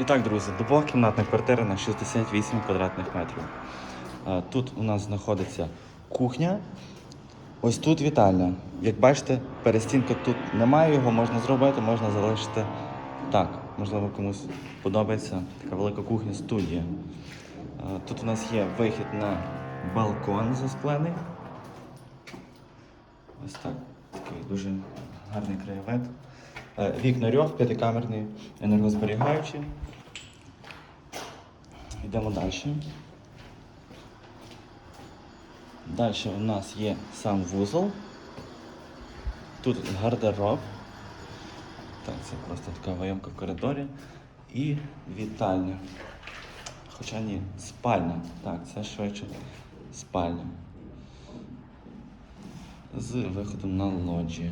І так, друзі, двокімнатна квартира на 68 квадратних метрів. Тут у нас знаходиться кухня. Ось тут вітальня. Як бачите, перестінка тут немає, його можна зробити, можна залишити так. Можливо, комусь подобається така велика кухня студія. Тут у нас є вихід на балкон засклений. Ось так. Такий дуже гарний краєвид. Е, Вікна рьох, п'ятикамерний, енергозберігаючий. Йдемо далі. Далі у нас є сам вузол. Тут гардероб. Так, це просто така виємка в коридорі. І вітальня. Хоча ні, спальня. Так, це швидше спальня. З виходом на лоджію.